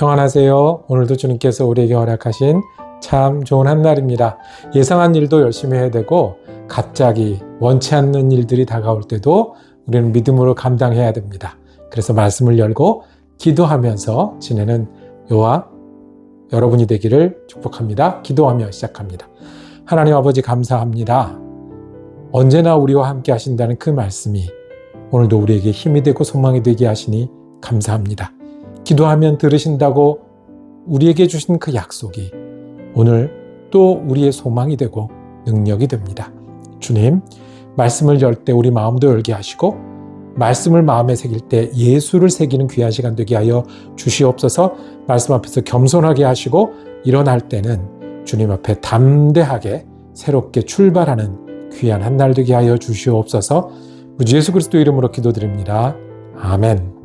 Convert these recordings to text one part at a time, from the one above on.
평안하세요. 오늘도 주님께서 우리에게 허락하신 참 좋은 한날입니다. 예상한 일도 열심히 해야 되고 갑자기 원치 않는 일들이 다가올 때도 우리는 믿음으로 감당해야 됩니다. 그래서 말씀을 열고 기도하면서 지내는 요와 여러분이 되기를 축복합니다. 기도하며 시작합니다. 하나님 아버지 감사합니다. 언제나 우리와 함께 하신다는 그 말씀이 오늘도 우리에게 힘이 되고 소망이 되게 하시니 감사합니다. 기도하면 들으신다고 우리에게 주신 그 약속이 오늘 또 우리의 소망이 되고 능력이 됩니다. 주님, 말씀을 열 때 우리 마음도 열게 하시고 말씀을 마음에 새길 때 예수를 새기는 귀한 시간 되게 하여 주시옵소서 말씀 앞에서 겸손하게 하시고 일어날 때는 주님 앞에 담대하게 새롭게 출발하는 귀한 한 날 되게 하여 주시옵소서 우리 주 예수 그리스도 이름으로 기도드립니다. 아멘.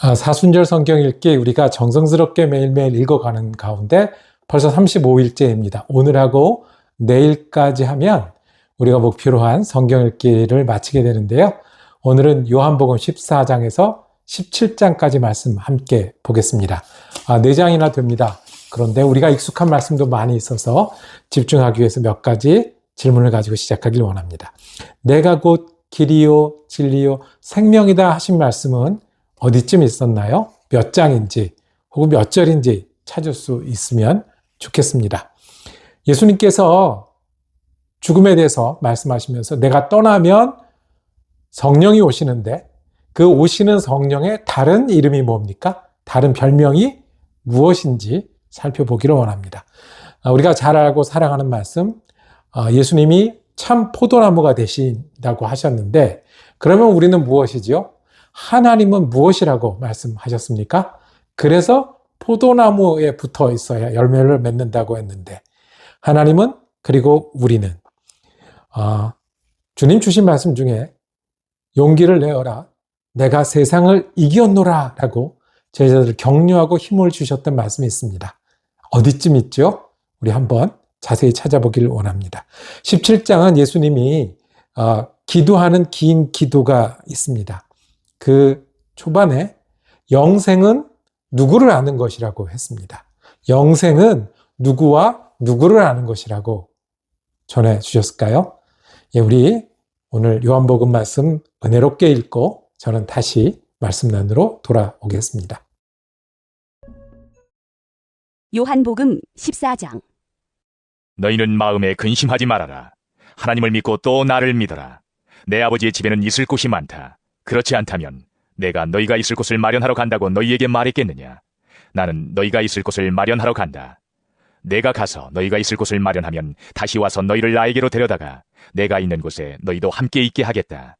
아, 사순절 성경 읽기 우리가 정성스럽게 매일매일 읽어가는 가운데 벌써 35일째입니다. 오늘하고 내일까지 하면 우리가 목표로 한 성경 읽기를 마치게 되는데요. 오늘은 요한복음 14장에서 17장까지 말씀 함께 보겠습니다. 아, 4장이나 됩니다. 그런데 우리가 익숙한 말씀도 많이 있어서 집중하기 위해서 몇 가지 질문을 가지고 시작하길 원합니다. 내가 곧 길이요, 진리요, 생명이다 하신 말씀은 어디쯤 있었나요? 몇 장인지 혹은 몇 절인지 찾을 수 있으면 좋겠습니다. 예수님께서 죽음에 대해서 말씀하시면서 내가 떠나면 성령이 오시는데 그 오시는 성령의 다른 이름이 뭡니까? 다른 별명이 무엇인지 살펴보기를 원합니다. 아, 우리가 잘 알고 사랑하는 말씀, 아, 예수님이 참 포도나무가 되신다고 하셨는데, 그러면 우리는 무엇이지요? 하나님은 무엇이라고 말씀하셨습니까? 그래서 포도나무에 붙어 있어야 열매를 맺는다고 했는데, 하나님은 그리고 우리는 아, 주님 주신 말씀 중에 용기를 내어라. 내가 세상을 이겼노라. 라고 제자들을 격려하고 힘을 주셨던 말씀이 있습니다. 어디쯤 있죠? 우리 한번 자세히 찾아보기를 원합니다. 17장은 예수님이 어, 기도하는 긴 기도가 있습니다. 그 초반에 영생은 누구를 아는 것이라고 했습니다. 영생은 누구와 누구를 아는 것이라고 전해 주셨을까요? 예, 우리 오늘 요한복음 말씀 은혜롭게 읽고 저는 다시 말씀 안으로 돌아오겠습니다. 요한복음 14장 너희는 마음에 근심하지 말아라. 하나님을 믿고 또 나를 믿어라. 내 아버지의 집에는 있을 곳이 많다. 그렇지 않다면 내가 너희가 있을 곳을 마련하러 간다고 너희에게 말했겠느냐? 나는 너희가 있을 곳을 마련하러 간다. 내가 가서 너희가 있을 곳을 마련하면 다시 와서 너희를 나에게로 데려다가 내가 있는 곳에 너희도 함께 있게 하겠다.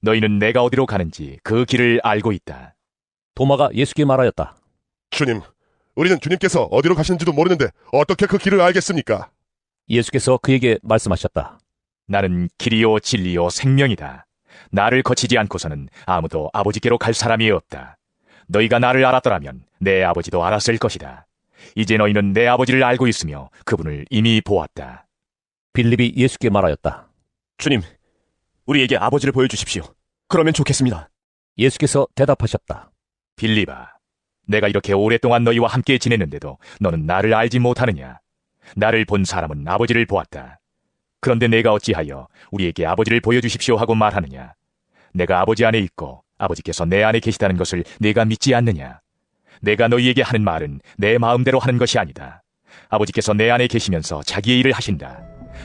너희는 내가 어디로 가는지 그 길을 알고 있다. 도마가 예수께 말하였다. 주님, 우리는 주님께서 어디로 가시는지도 모르는데 어떻게 그 길을 알겠습니까? 예수께서 그에게 말씀하셨다. 나는 길이요 진리요 생명이다. 나를 거치지 않고서는 아무도 아버지께로 갈 사람이 없다. 너희가 나를 알았더라면 내 아버지도 알았을 것이다. 이제 너희는 내 아버지를 알고 있으며 그분을 이미 보았다. 빌립이 예수께 말하였다. 주님, 우리에게 아버지를 보여주십시오. 그러면 좋겠습니다. 예수께서 대답하셨다. 빌리바, 내가 이렇게 오랫동안 너희와 함께 지냈는데도 너는 나를 알지 못하느냐? 나를 본 사람은 아버지를 보았다. 그런데 내가 어찌하여 우리에게 아버지를 보여주십시오 하고 말하느냐? 내가 아버지 안에 있고 아버지께서 내 안에 계시다는 것을 내가 믿지 않느냐? 내가 너희에게 하는 말은 내 마음대로 하는 것이 아니다. 아버지께서 내 안에 계시면서 자기의 일을 하신다.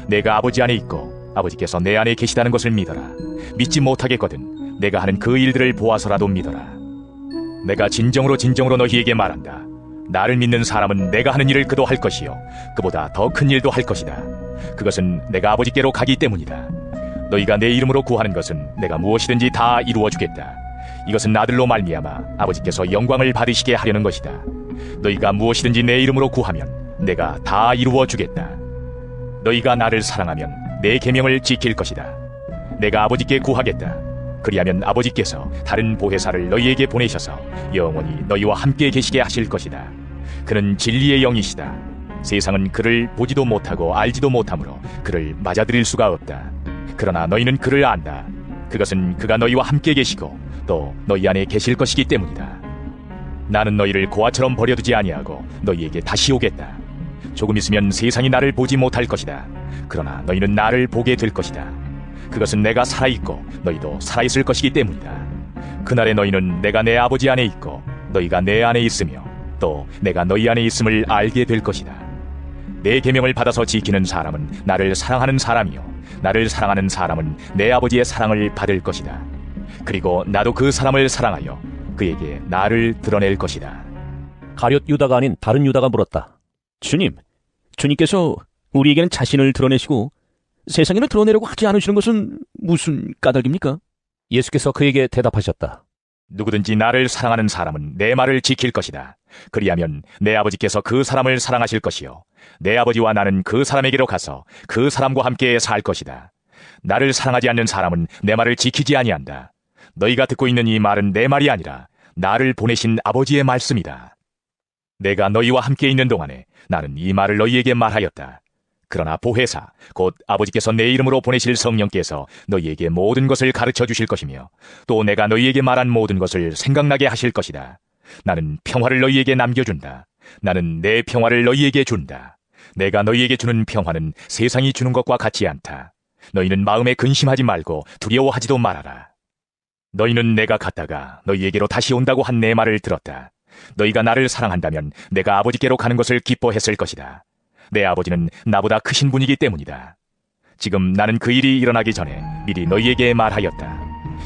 내가 아버지 안에 있고 아버지께서 내 안에 계시다는 것을 믿어라. 믿지 못하겠거든 내가 하는 그 일들을 보아서라도 믿어라. 내가 진정으로 진정으로 너희에게 말한다. 나를 믿는 사람은 내가 하는 일을 그도 할 것이요. 그보다 더 큰 일도 할 것이다. 그것은 내가 아버지께로 가기 때문이다. 너희가 내 이름으로 구하는 것은 내가 무엇이든지 다 이루어 주겠다. 이것은 아들로 말미암아 아버지께서 영광을 받으시게 하려는 것이다. 너희가 무엇이든지 내 이름으로 구하면 내가 다 이루어 주겠다. 너희가 나를 사랑하면 내 계명을 지킬 것이다. 내가 아버지께 구하겠다. 그리하면 아버지께서 다른 보혜사를 너희에게 보내셔서 영원히 너희와 함께 계시게 하실 것이다. 그는 진리의 영이시다. 세상은 그를 보지도 못하고 알지도 못하므로 그를 맞아들일 수가 없다. 그러나 너희는 그를 안다. 그것은 그가 너희와 함께 계시고 또 너희 안에 계실 것이기 때문이다. 나는 너희를 고아처럼 버려두지 아니하고 너희에게 다시 오겠다. 조금 있으면 세상이 나를 보지 못할 것이다. 그러나 너희는 나를 보게 될 것이다. 그것은 내가 살아있고 너희도 살아있을 것이기 때문이다. 그날에 너희는 내가 내 아버지 안에 있고 너희가 내 안에 있으며 또 내가 너희 안에 있음을 알게 될 것이다. 내 계명을 받아서 지키는 사람은 나를 사랑하는 사람이요 나를 사랑하는 사람은 내 아버지의 사랑을 받을 것이다. 그리고 나도 그 사람을 사랑하여 그에게 나를 드러낼 것이다. 가룟 유다가 아닌 다른 유다가 물었다. 주님, 주님께서 우리에게는 자신을 드러내시고 세상에는 드러내려고 하지 않으시는 것은 무슨 까닭입니까? 예수께서 그에게 대답하셨다. 누구든지 나를 사랑하는 사람은 내 말을 지킬 것이다. 그리하면 내 아버지께서 그 사람을 사랑하실 것이요. 내 아버지와 나는 그 사람에게로 가서 그 사람과 함께 살 것이다. 나를 사랑하지 않는 사람은 내 말을 지키지 아니한다. 너희가 듣고 있는 이 말은 내 말이 아니라 나를 보내신 아버지의 말씀이다. 내가 너희와 함께 있는 동안에 나는 이 말을 너희에게 말하였다. 그러나 보혜사, 곧 아버지께서 내 이름으로 보내실 성령께서 너희에게 모든 것을 가르쳐 주실 것이며 또 내가 너희에게 말한 모든 것을 생각나게 하실 것이다. 나는 평화를 너희에게 남겨준다. 나는 내 평화를 너희에게 준다. 내가 너희에게 주는 평화는 세상이 주는 것과 같지 않다. 너희는 마음에 근심하지 말고 두려워하지도 말아라. 너희는 내가 갔다가 너희에게로 다시 온다고 한 내 말을 들었다. 너희가 나를 사랑한다면 내가 아버지께로 가는 것을 기뻐했을 것이다. 내 아버지는 나보다 크신 분이기 때문이다. 지금 나는 그 일이 일어나기 전에 미리 너희에게 말하였다.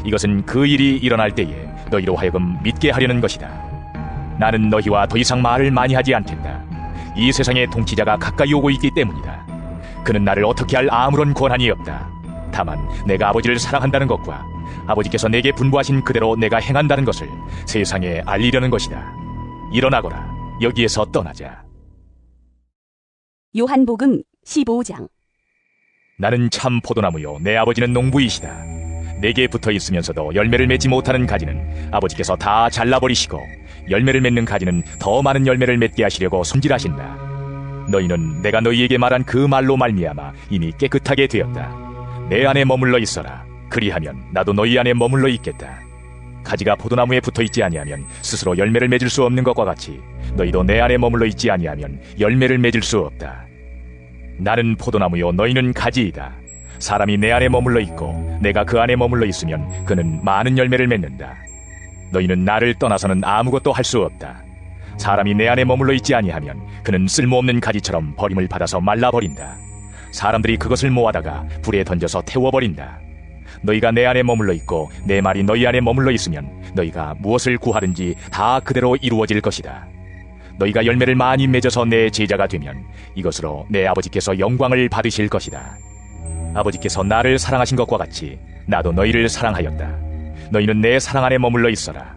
이것은 그 일이 일어날 때에 너희로 하여금 믿게 하려는 것이다. 나는 너희와 더 이상 말을 많이 하지 않겠다. 이 세상의 통치자가 가까이 오고 있기 때문이다. 그는 나를 어떻게 할 아무런 권한이 없다. 다만 내가 아버지를 사랑한다는 것과 아버지께서 내게 분부하신 그대로 내가 행한다는 것을 세상에 알리려는 것이다. 일어나거라. 여기에서 떠나자. 요한복음 15장 나는 참 포도나무요 내 아버지는 농부이시다 내게 붙어 있으면서도 열매를 맺지 못하는 가지는 아버지께서 다 잘라버리시고 열매를 맺는 가지는 더 많은 열매를 맺게 하시려고 손질하신다. 너희는 내가 너희에게 말한 그 말로 말미암아 이미 깨끗하게 되었다. 내 안에 머물러 있어라. 그리하면 나도 너희 안에 머물러 있겠다. 가지가 포도나무에 붙어 있지 아니하면 스스로 열매를 맺을 수 없는 것과 같이 너희도 내 안에 머물러 있지 아니하면 열매를 맺을 수 없다. 나는 포도나무요 너희는 가지이다. 사람이 내 안에 머물러 있고 내가 그 안에 머물러 있으면 그는 많은 열매를 맺는다. 너희는 나를 떠나서는 아무것도 할 수 없다. 사람이 내 안에 머물러 있지 아니하면 그는 쓸모없는 가지처럼 버림을 받아서 말라버린다. 사람들이 그것을 모아다가 불에 던져서 태워버린다. 너희가 내 안에 머물러 있고 내 말이 너희 안에 머물러 있으면 너희가 무엇을 구하든지 다 그대로 이루어질 것이다. 너희가 열매를 많이 맺어서 내 제자가 되면 이것으로 내 아버지께서 영광을 받으실 것이다. 아버지께서 나를 사랑하신 것과 같이 나도 너희를 사랑하였다. 너희는 내 사랑 안에 머물러 있어라.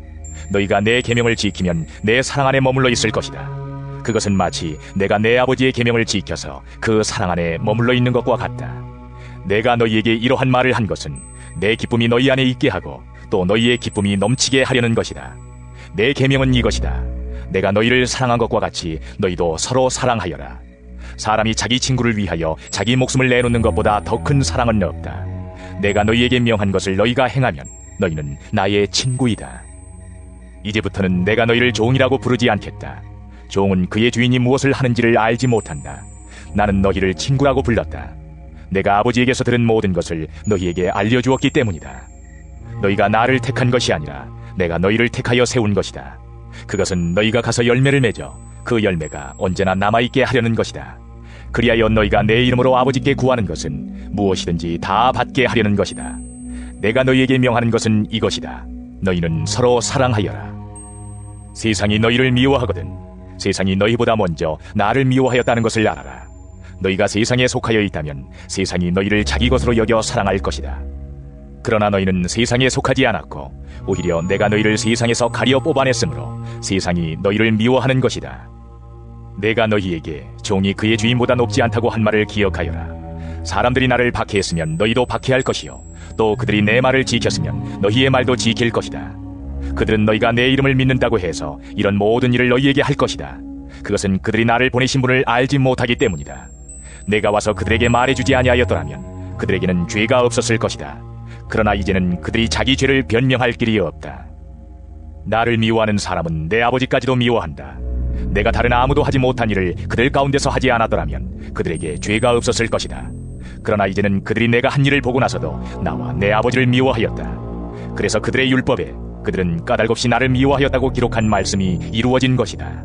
너희가 내 계명을 지키면 내 사랑 안에 머물러 있을 것이다. 그것은 마치 내가 내 아버지의 계명을 지켜서 그 사랑 안에 머물러 있는 것과 같다. 내가 너희에게 이러한 말을 한 것은 내 기쁨이 너희 안에 있게 하고 또 너희의 기쁨이 넘치게 하려는 것이다. 내 계명은 이것이다. 내가 너희를 사랑한 것과 같이 너희도 서로 사랑하여라. 사람이 자기 친구를 위하여 자기 목숨을 내놓는 것보다 더 큰 사랑은 없다. 내가 너희에게 명한 것을 너희가 행하면 너희는 나의 친구이다. 이제부터는 내가 너희를 종이라고 부르지 않겠다. 종은 그의 주인이 무엇을 하는지를 알지 못한다. 나는 너희를 친구라고 불렀다. 내가 아버지에게서 들은 모든 것을 너희에게 알려주었기 때문이다. 너희가 나를 택한 것이 아니라 내가 너희를 택하여 세운 것이다. 그것은 너희가 가서 열매를 맺어 그 열매가 언제나 남아있게 하려는 것이다. 그리하여 너희가 내 이름으로 아버지께 구하는 것은 무엇이든지 다 받게 하려는 것이다. 내가 너희에게 명하는 것은 이것이다. 너희는 서로 사랑하여라. 세상이 너희를 미워하거든 세상이 너희보다 먼저 나를 미워하였다는 것을 알아라. 너희가 세상에 속하여 있다면 세상이 너희를 자기 것으로 여겨 사랑할 것이다. 그러나 너희는 세상에 속하지 않았고 오히려 내가 너희를 세상에서 가려 뽑아냈으므로 세상이 너희를 미워하는 것이다. 내가 너희에게 종이 그의 주인보다 높지 않다고 한 말을 기억하여라. 사람들이 나를 박해했으면 너희도 박해할 것이요. 또 그들이 내 말을 지켰으면 너희의 말도 지킬 것이다. 그들은 너희가 내 이름을 믿는다고 해서 이런 모든 일을 너희에게 할 것이다. 그것은 그들이 나를 보내신 분을 알지 못하기 때문이다. 내가 와서 그들에게 말해주지 아니하였더라면 그들에게는 죄가 없었을 것이다. 그러나 이제는 그들이 자기 죄를 변명할 길이 없다. 나를 미워하는 사람은 내 아버지까지도 미워한다. 내가 다른 아무도 하지 못한 일을 그들 가운데서 하지 않았더라면 그들에게 죄가 없었을 것이다. 그러나 이제는 그들이 내가 한 일을 보고 나서도 나와 내 아버지를 미워하였다. 그래서 그들의 율법에 그들은 까닭없이 나를 미워하였다고 기록한 말씀이 이루어진 것이다.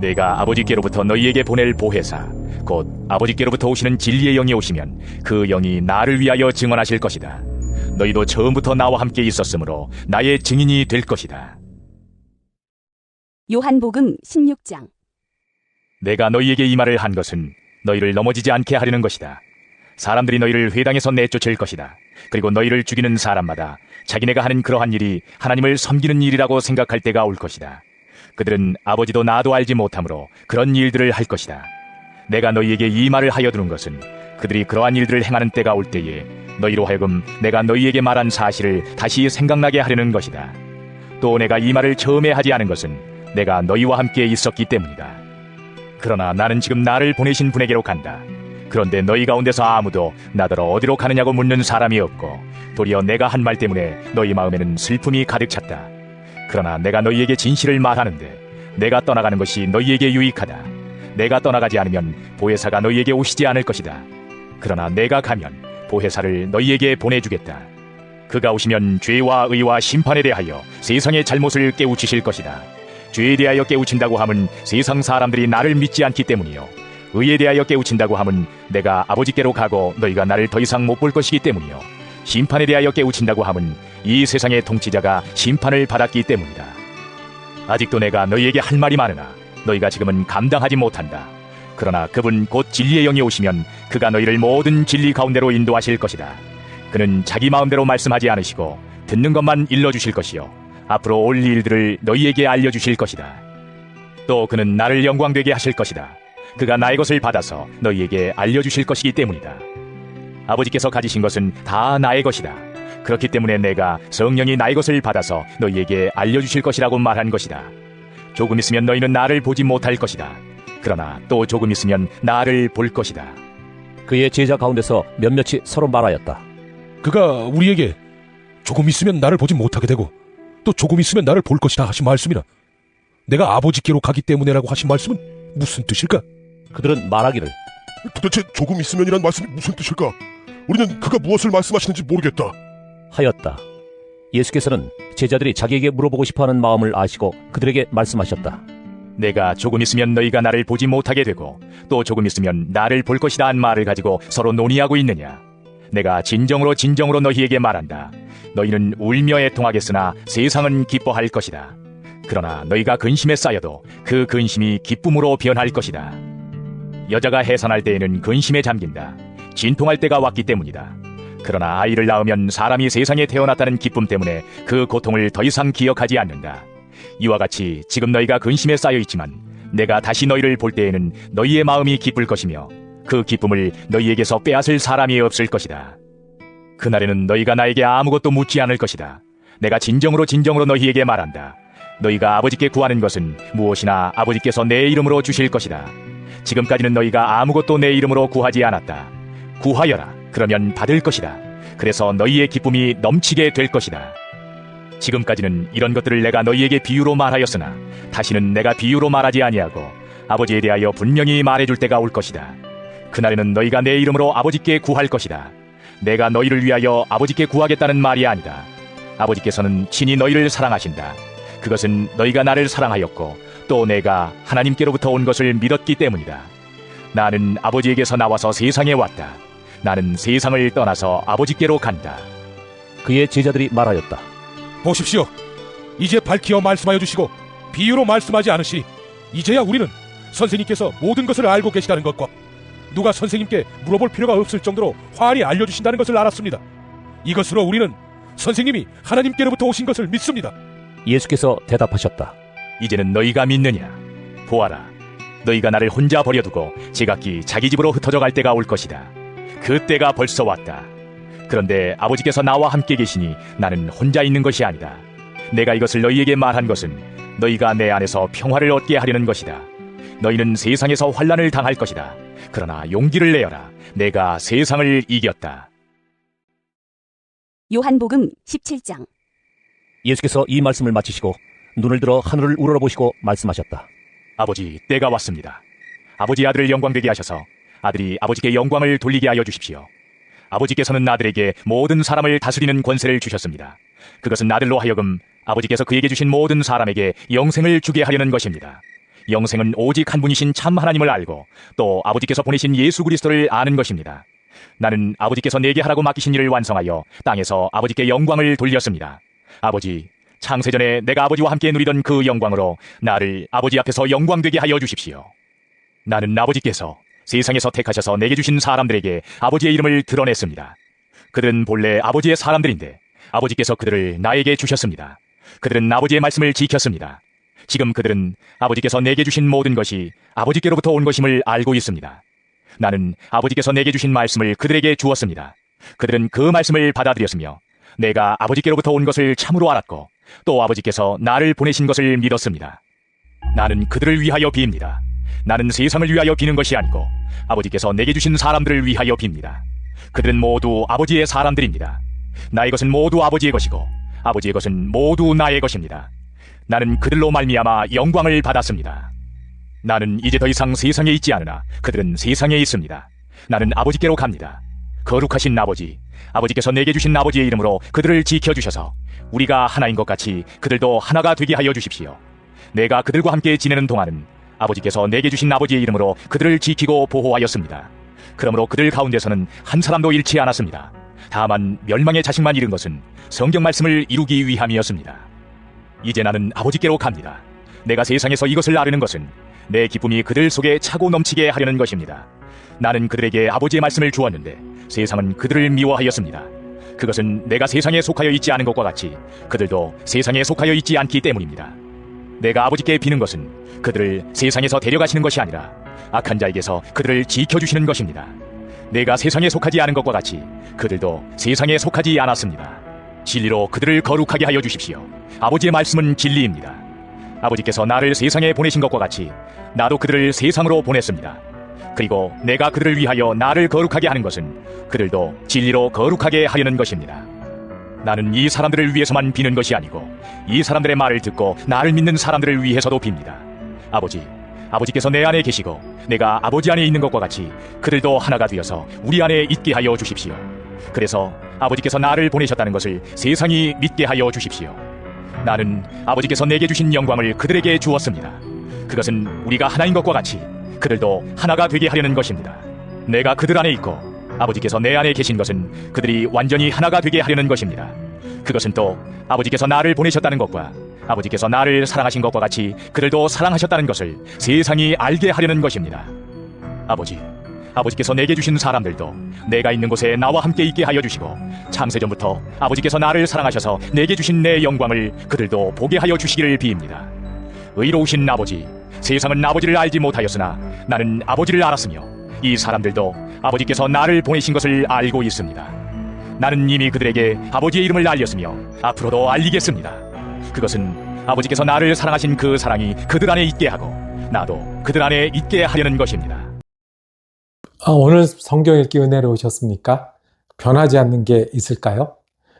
내가 아버지께로부터 너희에게 보낼 보혜사 곧 아버지께로부터 오시는 진리의 영이 오시면 그 영이 나를 위하여 증언하실 것이다. 너희도 처음부터 나와 함께 있었으므로 나의 증인이 될 것이다. 요한복음 16장 내가 너희에게 이 말을 한 것은 너희를 넘어지지 않게 하려는 것이다. 사람들이 너희를 회당에서 내쫓을 것이다. 그리고 너희를 죽이는 사람마다 자기네가 하는 그러한 일이 하나님을 섬기는 일이라고 생각할 때가 올 것이다. 그들은 아버지도 나도 알지 못하므로 그런 일들을 할 것이다. 내가 너희에게 이 말을 하여 두는 것은 그들이 그러한 일들을 행하는 때가 올 때에 너희로 하여금 내가 너희에게 말한 사실을 다시 생각나게 하려는 것이다. 또 내가 이 말을 처음에 하지 않은 것은 내가 너희와 함께 있었기 때문이다. 그러나 나는 지금 나를 보내신 분에게로 간다. 그런데 너희 가운데서 아무도 나더러 어디로 가느냐고 묻는 사람이 없고 도리어 내가 한 말 때문에 너희 마음에는 슬픔이 가득 찼다. 그러나 내가 너희에게 진실을 말하는데 내가 떠나가는 것이 너희에게 유익하다. 내가 떠나가지 않으면 보혜사가 너희에게 오시지 않을 것이다. 그러나 내가 가면 보혜사를 너희에게 보내주겠다. 그가 오시면 죄와 의와 심판에 대하여 세상의 잘못을 깨우치실 것이다. 죄에 대하여 깨우친다고 함은 세상 사람들이 나를 믿지 않기 때문이요. 의에 대하여 깨우친다고 함은 내가 아버지께로 가고 너희가 나를 더 이상 못 볼 것이기 때문이요. 심판에 대하여 깨우친다고 함은 이 세상의 통치자가 심판을 받았기 때문이다. 아직도 내가 너희에게 할 말이 많으나 너희가 지금은 감당하지 못한다. 그러나 그분 곧 진리의 영이 오시면 그가 너희를 모든 진리 가운데로 인도하실 것이다. 그는 자기 마음대로 말씀하지 않으시고 듣는 것만 일러주실 것이요. 앞으로 올 일들을 너희에게 알려주실 것이다. 또 그는 나를 영광되게 하실 것이다. 그가 나의 것을 받아서 너희에게 알려주실 것이기 때문이다. 아버지께서 가지신 것은 다 나의 것이다. 그렇기 때문에 내가 성령이 나의 것을 받아서 너희에게 알려주실 것이라고 말한 것이다. 조금 있으면 너희는 나를 보지 못할 것이다. 그러나 또 조금 있으면 나를 볼 것이다. 그의 제자 가운데서 몇몇이 서로 말하였다. 그가 우리에게 조금 있으면 나를 보지 못하게 되고 또 조금 있으면 나를 볼 것이다 하신 말씀이라 내가 아버지께로 가기 때문에라고 하신 말씀은 무슨 뜻일까? 그들은 말하기를 도대체 조금 있으면이란 말씀이 무슨 뜻일까? 우리는 그가 무엇을 말씀하시는지 모르겠다. 하였다. 예수께서는 제자들이 자기에게 물어보고 싶어하는 마음을 아시고 그들에게 말씀하셨다. 내가 조금 있으면 너희가 나를 보지 못하게 되고 또 조금 있으면 나를 볼 것이다 한 말을 가지고 서로 논의하고 있느냐? 내가 진정으로 진정으로 너희에게 말한다. 너희는 울며 애통하겠으나 세상은 기뻐할 것이다. 그러나 너희가 근심에 쌓여도 그 근심이 기쁨으로 변할 것이다. 여자가 해산할 때에는 근심에 잠긴다. 진통할 때가 왔기 때문이다. 그러나 아이를 낳으면 사람이 세상에 태어났다는 기쁨 때문에 그 고통을 더 이상 기억하지 않는다. 이와 같이 지금 너희가 근심에 쌓여 있지만 내가 다시 너희를 볼 때에는 너희의 마음이 기쁠 것이며 그 기쁨을 너희에게서 빼앗을 사람이 없을 것이다. 그날에는 너희가 나에게 아무것도 묻지 않을 것이다. 내가 진정으로 진정으로 너희에게 말한다. 너희가 아버지께 구하는 것은 무엇이나 아버지께서 내 이름으로 주실 것이다. 지금까지는 너희가 아무것도 내 이름으로 구하지 않았다. 구하여라. 그러면 받을 것이다. 그래서 너희의 기쁨이 넘치게 될 것이다. 지금까지는 이런 것들을 내가 너희에게 비유로 말하였으나 다시는 내가 비유로 말하지 아니하고 아버지에 대하여 분명히 말해줄 때가 올 것이다. 그날에는 너희가 내 이름으로 아버지께 구할 것이다. 내가 너희를 위하여 아버지께 구하겠다는 말이 아니다. 아버지께서는 친히 너희를 사랑하신다. 그것은 너희가 나를 사랑하였고 또 내가 하나님께로부터 온 것을 믿었기 때문이다. 나는 아버지에게서 나와서 세상에 왔다. 나는 세상을 떠나서 아버지께로 간다. 그의 제자들이 말하였다. 보십시오. 이제 밝히어 말씀하여 주시고 비유로 말씀하지 않으시니 이제야 우리는 선생님께서 모든 것을 알고 계시다는 것과 누가 선생님께 물어볼 필요가 없을 정도로 환히 알려주신다는 것을 알았습니다. 이것으로 우리는 선생님이 하나님께로부터 오신 것을 믿습니다. 예수께서 대답하셨다. 이제는 너희가 믿느냐? 보아라. 너희가 나를 혼자 버려두고 제각기 자기 집으로 흩어져 갈 때가 올 것이다. 그 때가 벌써 왔다. 그런데 아버지께서 나와 함께 계시니 나는 혼자 있는 것이 아니다. 내가 이것을 너희에게 말한 것은 너희가 내 안에서 평화를 얻게 하려는 것이다. 너희는 세상에서 환란을 당할 것이다. 그러나 용기를 내어라. 내가 세상을 이겼다. 요한복음 17장 예수께서 이 말씀을 마치시고 눈을 들어 하늘을 우러러보시고 말씀하셨다. 아버지, 때가 왔습니다. 아버지 아들을 영광되게 하셔서 아들이 아버지께 영광을 돌리게 하여 주십시오. 아버지께서는 아들에게 모든 사람을 다스리는 권세를 주셨습니다. 그것은 아들로 하여금 아버지께서 그에게 주신 모든 사람에게 영생을 주게 하려는 것입니다. 영생은 오직 한 분이신 참 하나님을 알고 또 아버지께서 보내신 예수 그리스도를 아는 것입니다. 나는 아버지께서 내게 하라고 맡기신 일을 완성하여 땅에서 아버지께 영광을 돌렸습니다. 아버지, 창세전에 내가 아버지와 함께 누리던 그 영광으로 나를 아버지 앞에서 영광되게 하여 주십시오. 나는 아버지께서 세상에서 택하셔서 내게 주신 사람들에게 아버지의 이름을 드러냈습니다. 그들은 본래 아버지의 사람들인데 아버지께서 그들을 나에게 주셨습니다. 그들은 아버지의 말씀을 지켰습니다. 지금 그들은 아버지께서 내게 주신 모든 것이 아버지께로부터 온 것임을 알고 있습니다. 나는 아버지께서 내게 주신 말씀을 그들에게 주었습니다. 그들은 그 말씀을 받아들였으며 내가 아버지께로부터 온 것을 참으로 알았고 또 아버지께서 나를 보내신 것을 믿었습니다. 나는 그들을 위하여 빕니다. 나는 세상을 위하여 비는 것이 아니고 아버지께서 내게 주신 사람들을 위하여 빕니다. 그들은 모두 아버지의 사람들입니다. 나의 것은 모두 아버지의 것이고 아버지의 것은 모두 나의 것입니다. 나는 그들로 말미암아 영광을 받았습니다. 나는 이제 더 이상 세상에 있지 않으나 그들은 세상에 있습니다. 나는 아버지께로 갑니다. 거룩하신 아버지, 아버지께서 내게 주신 아버지의 이름으로 그들을 지켜주셔서 우리가 하나인 것 같이 그들도 하나가 되게 하여 주십시오. 내가 그들과 함께 지내는 동안은 아버지께서 내게 주신 아버지의 이름으로 그들을 지키고 보호하였습니다. 그러므로 그들 가운데서는 한 사람도 잃지 않았습니다. 다만 멸망의 자식만 잃은 것은 성경 말씀을 이루기 위함이었습니다. 이제 나는 아버지께로 갑니다. 내가 세상에서 이것을 아르는 것은 내 기쁨이 그들 속에 차고 넘치게 하려는 것입니다. 나는 그들에게 아버지의 말씀을 주었는데 세상은 그들을 미워하였습니다. 그것은 내가 세상에 속하여 있지 않은 것과 같이 그들도 세상에 속하여 있지 않기 때문입니다. 내가 아버지께 비는 것은 그들을 세상에서 데려가시는 것이 아니라 악한 자에게서 그들을 지켜주시는 것입니다. 내가 세상에 속하지 않은 것과 같이 그들도 세상에 속하지 않았습니다. 진리로 그들을 거룩하게 하여 주십시오. 아버지의 말씀은 진리입니다. 아버지께서 나를 세상에 보내신 것과 같이 나도 그들을 세상으로 보냈습니다. 그리고 내가 그들을 위하여 나를 거룩하게 하는 것은 그들도 진리로 거룩하게 하려는 것입니다. 나는 이 사람들을 위해서만 비는 것이 아니고 이 사람들의 말을 듣고 나를 믿는 사람들을 위해서도 빕니다. 아버지, 아버지께서 내 안에 계시고 내가 아버지 안에 있는 것과 같이 그들도 하나가 되어서 우리 안에 있게 하여 주십시오. 그래서 아버지께서 나를 보내셨다는 것을 세상이 믿게 하여 주십시오. 나는 아버지께서 내게 주신 영광을 그들에게 주었습니다. 그것은 우리가 하나인 것과 같이 그들도 하나가 되게 하려는 것입니다. 내가 그들 안에 있고 아버지께서 내 안에 계신 것은 그들이 완전히 하나가 되게 하려는 것입니다. 그것은 또 아버지께서 나를 보내셨다는 것과 아버지께서 나를 사랑하신 것과 같이 그들도 사랑하셨다는 것을 세상이 알게 하려는 것입니다. 아버지, 아버지께서 내게 주신 사람들도 내가 있는 곳에 나와 함께 있게 하여 주시고 창세전부터 아버지께서 나를 사랑하셔서 내게 주신 내 영광을 그들도 보게 하여 주시기를 비입니다. 의로우신 아버지, 세상은 아버지를 알지 못하였으나 나는 아버지를 알았으며 이 사람들도 아버지께서 나를 보내신 것을 알고 있습니다. 나는 이미 그들에게 아버지의 이름을 알렸으며 앞으로도 알리겠습니다. 그것은 아버지께서 나를 사랑하신 그 사랑이 그들 안에 있게 하고 나도 그들 안에 있게 하려는 것입니다. 아, 오늘 성경 읽기 은혜로 오셨습니까? 변하지 않는 게 있을까요?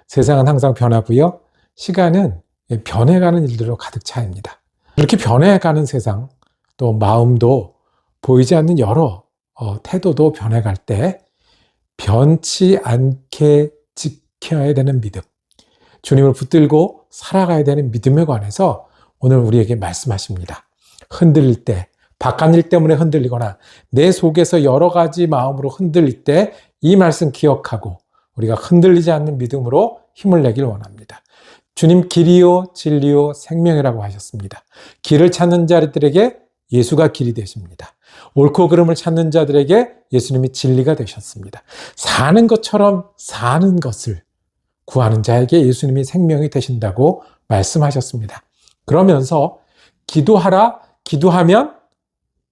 세상은 항상 변하고요. 시간은 변해가는 일들로 가득 차입니다. 이렇게 변해가는 세상, 또 마음도 보이지 않는 여러 어, 태도도 변해갈 때 변치 않게 지켜야 되는 믿음, 주님을 붙들고 살아가야 되는 믿음에 관해서 오늘 우리에게 말씀하십니다. 흔들릴 때, 바깥 일 때문에 흔들리거나 내 속에서 여러 가지 마음으로 흔들릴 때 이 말씀 기억하고 우리가 흔들리지 않는 믿음으로 힘을 내길 원합니다. 주님 길이요 진리요 생명이라고 하셨습니다. 길을 찾는 자들에게 예수가 길이 되십니다. 옳고 그름을 찾는 자들에게 예수님이 진리가 되셨습니다. 사는 것처럼 사는 것을 구하는 자에게 예수님이 생명이 되신다고 말씀하셨습니다. 그러면서 기도하라, 기도하면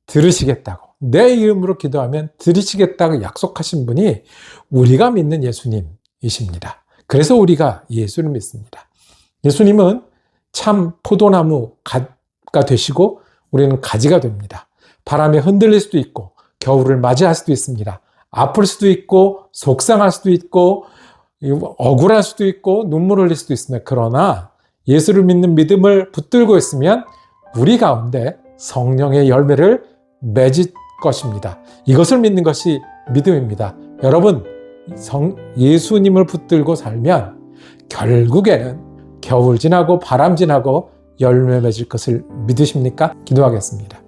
들으시겠다고. 내 이름으로 기도하면 들으시겠다고 약속하신 분이 우리가 믿는 예수님이십니다. 그래서 우리가 예수를 믿습니다. 예수님은 참 포도나무가 되시고 우리는 가지가 됩니다. 바람에 흔들릴 수도 있고 겨울을 맞이할 수도 있습니다. 아플 수도 있고 속상할 수도 있고 억울할 수도 있고 눈물 흘릴 수도 있습니다. 그러나 예수를 믿는 믿음을 붙들고 있으면 우리 가운데 성령의 열매를 맺을 것입니다. 이것을 믿는 것이 믿음입니다. 여러분, 성, 예수님을 붙들고 살면 결국에는 겨울 지나고 바람 지나고 열매 맺을 것을 믿으십니까? 기도하겠습니다.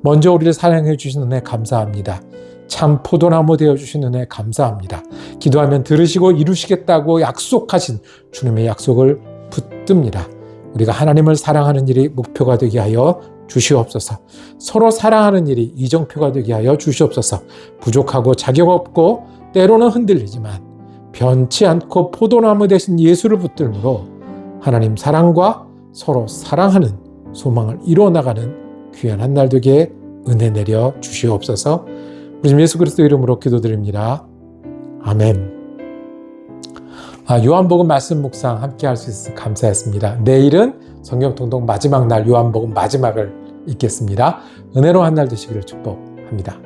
먼저 우리를 사랑해 주신 은혜 감사합니다. 참 포도나무 되어 주신 은혜 감사합니다. 기도하면 들으시고 이루시겠다고 약속하신 주님의 약속을 붙듭니다. 우리가 하나님을 사랑하는 일이 목표가 되게 하여 주시옵소서. 서로 사랑하는 일이 이정표가 되게 하여 주시옵소서. 부족하고 자격 없고 때로는 흔들리지만 변치 않고 포도나무 대신 예수를 붙들므로 하나님 사랑과 서로 사랑하는 소망을 이루어 나가는 귀한 한 날 되게 은혜 내려 주시옵소서. 우리 예수 그리스도 이름으로 기도드립니다. 아멘. 아, 요한복음 말씀 묵상 함께 할 수 있어서 감사했습니다. 내일은 성경 통독 마지막 날 요한복음 마지막을 읽겠습니다. 은혜로 한 날 되시기를 축복합니다.